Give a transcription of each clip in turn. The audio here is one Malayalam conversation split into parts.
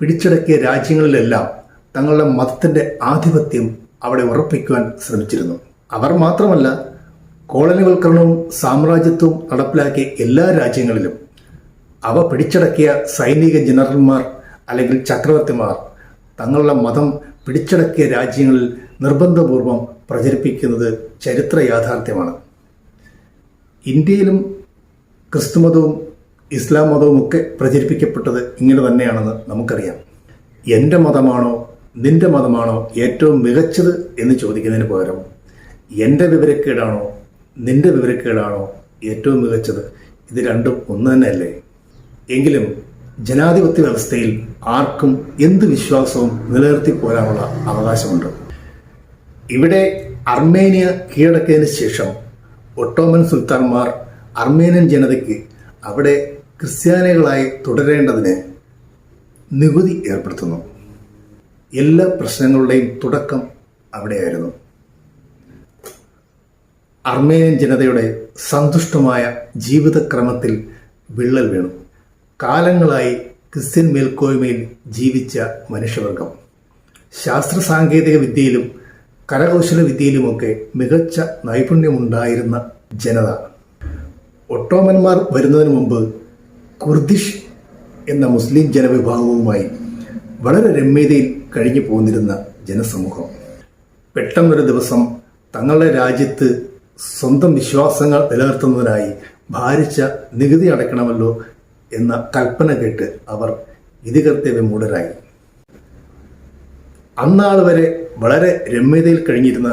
പിടിച്ചടക്കിയ രാജ്യങ്ങളിലെല്ലാം തങ്ങളുടെ മതത്തിന്റെ ആധിപത്യം അവിടെ ഉറപ്പിക്കുവാൻ ശ്രമിച്ചിരുന്നു. അവർ മാത്രമല്ല കോളനിവൽക്കരണവും സാമ്രാജ്യത്വവും നടപ്പിലാക്കിയ എല്ലാ രാജ്യങ്ങളിലും അവ പിടിച്ചടക്കിയ സൈനിക ജനറൽമാർ അല്ലെങ്കിൽ ചക്രവർത്തിമാർ തങ്ങളുടെ മതം പിടിച്ചടക്കിയ രാജ്യങ്ങളിൽ നിർബന്ധപൂർവം പ്രചരിപ്പിക്കുന്നത് ചരിത്ര യാഥാർത്ഥ്യമാണ്. ഇന്ത്യയിലും ക്രിസ്തുമതവും ഇസ്ലാം മതവും ഒക്കെ പ്രചരിപ്പിക്കപ്പെട്ടത് ഇങ്ങനെ തന്നെയാണെന്ന് നമുക്കറിയാം. എന്റെ മതമാണോ നിന്റെ മതമാണോ ഏറ്റവും മികച്ചത് എന്ന് ചോദിക്കുന്നതിന് പകരം എന്റെ വിവരക്കേടാണോ നിന്റെ വിവരക്കേടാണോ ഏറ്റവും മികച്ചത്? ഇത് രണ്ടും ഒന്ന് തന്നെയല്ലേ? എങ്കിലും ജനാധിപത്യ വ്യവസ്ഥയിൽ ആർക്കും എന്ത് വിശ്വാസവും നിലനിർത്തി പോരാനുള്ള അവകാശമുണ്ട്. ഇവിടെ അർമേനിയ കീഴടക്കിയതിന് ശേഷം ഒട്ടോമൻ സുൽത്താൻമാർ അർമേനിയൻ ജനതയ്ക്ക് അവിടെ ക്രിസ്ത്യാനികളായി തുടരേണ്ടതിന് നികുതി ഏർപ്പെടുത്തുന്നു. എല്ലാ പ്രശ്നങ്ങളുടെയും തുടക്കം അവിടെയായിരുന്നു. അർമേനിയൻ ജനതയുടെ സന്തുഷ്ടമായ ജീവിതക്രമത്തിൽ വിള്ളൽ വീണു. കാലങ്ങളായി ക്രിസ്ത്യൻ മേൽക്കോയ്മയിൽ ജീവിച്ച മനുഷ്യവർഗം. ശാസ്ത്ര സാങ്കേതിക വിദ്യയിലും കരകൗശല വിദ്യയിലുമൊക്കെ മികച്ച നൈപുണ്യമുണ്ടായിരുന്ന ജനത. ഒട്ടോമന്മാർ വരുന്നതിന് മുമ്പ് കുർദിഷ് എന്ന മുസ്ലിം ജനവിഭാഗവുമായി വളരെ രമ്യതയിൽ കഴിഞ്ഞു പോന്നിരുന്ന ജനസമൂഹം. പെട്ടെന്നൊരു ദിവസം തങ്ങളുടെ രാജ്യത്ത് സ്വന്തം വിശ്വാസങ്ങൾ നിലനിർത്തുന്നതിനായി ഭാരിച്ച നികുതി അടയ്ക്കണമല്ലോ എന്ന കൽപ്പന കേട്ട് അവർ ഇതികർത്തവ്യമൂഢരായി അന്നാൾ വരെ വളരെ രമ്യതയിൽ കഴിഞ്ഞിരുന്ന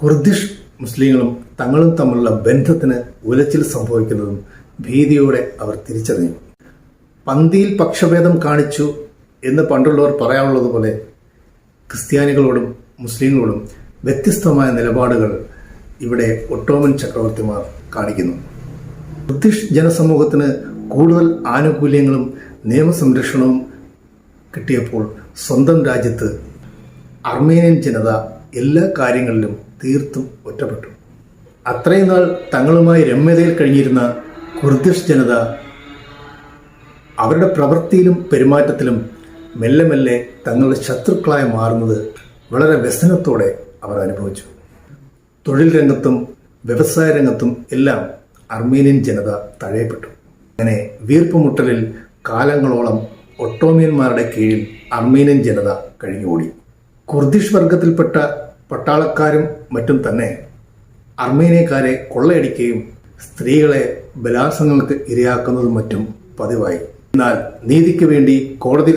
കുർദിഷ് മുസ്ലിങ്ങളും തങ്ങളും തമ്മിലുള്ള ബന്ധത്തിന് ഉലച്ചിൽ സംഭവിക്കുന്നതും ഭീതിയോടെ അവർ തിരിച്ചറിഞ്ഞു. പന്തിയിൽ പക്ഷഭേദം കാണിച്ചു എന്ന് പണ്ടുള്ളവർ പറയാനുള്ളതുപോലെ ക്രിസ്ത്യാനികളോടും മുസ്ലിങ്ങളോടും വ്യത്യസ്തമായ നിലപാടുകൾ ഇവിടെ ഒട്ടോമൻ ചക്രവർത്തിമാർ കാണിക്കുന്നു. ബ്രിട്ടീഷ് ജനസമൂഹത്തിന് കൂടുതൽ ആനുകൂല്യങ്ങളും നിയമസംരക്ഷണവും കിട്ടിയപ്പോൾ സ്വന്തം രാജ്യത്ത് അർമേനിയൻ ജനത എല്ലാ കാര്യങ്ങളിലും തീർത്തും ഒറ്റപ്പെട്ടു. അത്രയും നാൾ തങ്ങളുമായി രമ്യതയിൽ കഴിഞ്ഞിരുന്ന കുർദിഷ് ജനത അവരുടെ പ്രവൃത്തിയിലും പെരുമാറ്റത്തിലും മെല്ലെ മെല്ലെ തങ്ങളുടെ ശത്രുക്കളായി മാറുന്നത് വളരെ വ്യസനത്തോടെ അവർ അനുഭവിച്ചു. തൊഴിൽ രംഗത്തും വ്യവസായ രംഗത്തും എല്ലാം അർമേനിയൻ ജനത തഴയപ്പെട്ടു. അങ്ങനെ വീർപ്പുമുട്ടലിൽ കാലങ്ങളോളം ഒട്ടോമിയന്മാരുടെ കീഴിൽ അർമേനിയൻ ജനത കഴിഞ്ഞുകൂടി. കുർദിഷ് വർഗത്തിൽപ്പെട്ട പട്ടാളക്കാരും മറ്റും തന്നെ അർമേനിയക്കാരെ കൊള്ളയടിക്കുകയും സ്ത്രീകളെ ബലാത്സംഗങ്ങൾക്ക് ഇരയാക്കുന്നതും മറ്റും പതിവായി. എന്നാൽ നീതിക്ക് വേണ്ടി കോടതി